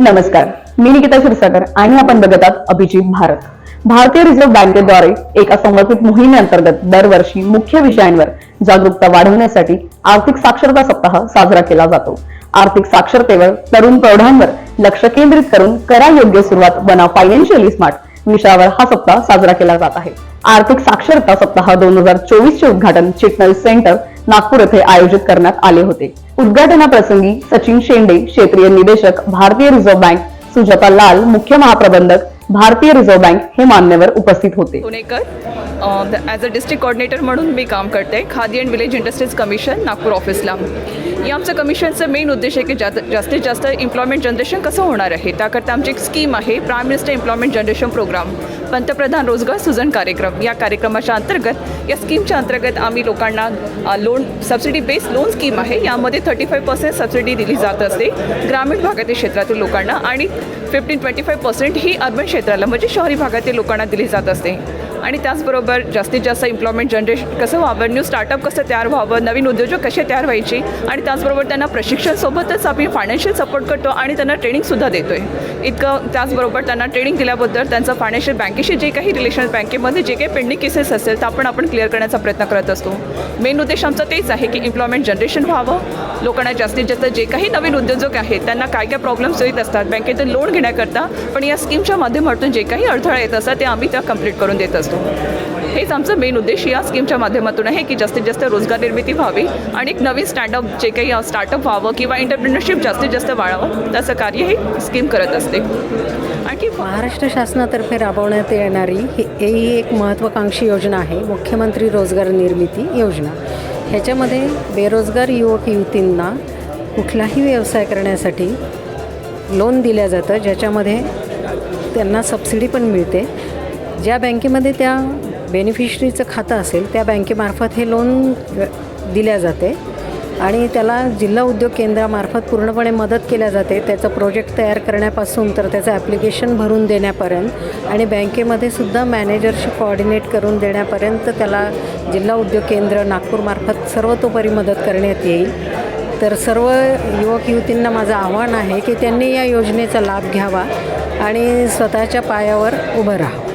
नमस्कार. मी निकिता क्षीरसागर आणि आपण बघत आहात अभिजित भारत. भारतीय रिझर्व्ह बँकेद्वारे एका समर्पित मोहिमेअंतर्गत दरवर्षी मुख्य विषयांवर जागरूकता वाढवण्यासाठी आर्थिक साक्षरता सप्ताह साजरा केला जातो. आर्थिक साक्षरतेवर तरुण प्रौढांवर लक्ष केंद्रित करून करा योग्य सुरुवात बना फायनान्शियली स्मार्ट विषयावर हा सप्ताह साजरा केला जात आहे. आर्थिक साक्षरता सप्ताह दोन हजार चोवीस चे उद्घाटन चिटनल सेंटर नागपूर येथे आयोजित करण्यात आले होते. उद्घाटनाप्रसंगी सचिन शेंडे क्षेत्रीय निदेशक भारतीय रिझर्व्ह बँक सुजाता लाल मुख्य महाप्रबंधक भारतीय रिझर्व्ह बँक हे मान्यवर उपस्थित होते. Punekar as a district coordinator म्हणून मी काम करते Khadi and village industries commission Nagpur ऑफिसला या आमचं कमिशनचं मेन उद्देश आहे की जा जास्तीत जास्त एम्प्लॉयमेंट जनरेशन कसं होणार आहे? त्याकरता आमची एक स्कीम आहे prime minister employment generation programme पंतप्रधान रोजगार सुजन कार्यक्रम. या कार्यक्रमाच्या अंतर्गत या स्कीमच्या अंतर्गत आम्ही लोकांना loan subsidy based loan scheme आहे. यामध्ये थर्टी फाईव्ह पर्सेंट सबसिडी दिली जात असते ग्रामीण भागातील क्षेत्रातील लोकांना आणि फिफ्टीन ट्वेंटी फाईव्ह पर्सेंट ही अर्बन क्षेत्राला म्हणजे शहरी भागातील लोकांना दिली जात असते. आणि त्याचबरोबर जास्तीत जास्त एम्प्लॉयमेंट जनरेशन कसं व्हावं न्यू स्टार्टअप कसं तयार व्हावं नवीन उद्योजक कसे तयार व्हायचे आणि त्याचबरोबर त्यांना प्रशिक्षणसोबतच आम्ही फायनान्शियल सपोर्ट करतो आणि त्यांना ट्रेनिंगसुद्धा देतो आहे इतकं त्याचबरोबर त्यांना ट्रेनिंग दिल्याबद्दल त्यांचं फायनान्शियल बँकेशी जे काही रिलेशन बँकेमध्ये जे काही पेंडिंग केसेस असेल तर आपण आपण क्लिअर करण्याचा प्रयत्न करत असतो. मेन उद्देश आमचा तेच आहे की एम्प्लॉयमेंट जनरेशन व्हावं. लोकांना जास्तीत जास्त जे काही नवीन उद्योजक आहेत त्यांना काय काय प्रॉब्लेम्स येत असतात बँकेतून लोन घेण्याकरता पण या स्कीमच्या माध्यमातून जे काही अडथळा येत असतात ते आम्ही त्या कंप्लीट करून देत असतो. हेच आमचं मेन उद्देश या स्कीमच्या माध्यमातून आहे की जास्तीत जास्त रोजगार निर्मिती व्हावी आणि एक नवीन स्टँडअप जे काही स्टार्टअप व्हावं किंवा एंटरप्रिनरशिप जास्तीत जास्त वाढावं त्याचं कार्य हे स्कीम करत असते. आणखी महाराष्ट्र शासनातर्फे राबवण्यात येणारी ही एक महत्त्वाकांक्षी योजना आहे मुख्यमंत्री रोजगार निर्मिती योजना. ह्याच्यामध्ये बेरोजगार युवक युवतींना कुठलाही व्यवसाय करण्यासाठी लोन दिलं जातं ज्याच्यामध्ये त्यांना सबसिडी पण मिळते. ज्या बँकेमध्ये त्या बेनिफिशरीचं खातं असेल त्या बँकेमार्फत हे लोन दिल्या जाते. आणि त्याला जिल्हा उद्योग केंद्रामार्फत पूर्णपणे मदत केल्या जाते. त्याचं प्रोजेक्ट तयार करण्यापासून तर त्याचं ॲप्लिकेशन भरून देण्यापर्यंत आणि बँकेमध्ये सुद्धा मॅनेजरशी कोऑर्डिनेट करून देण्यापर्यंत त्याला जिल्हा उद्योग केंद्र नागपूरमार्फत सर्वतोपरी मदत करण्यात येईल. तर सर्व युवक युवतींना माझं आव्हान आहे की त्यांनी या योजनेचा लाभ घ्यावा आणि स्वतःच्या पायावर उभं राहावं.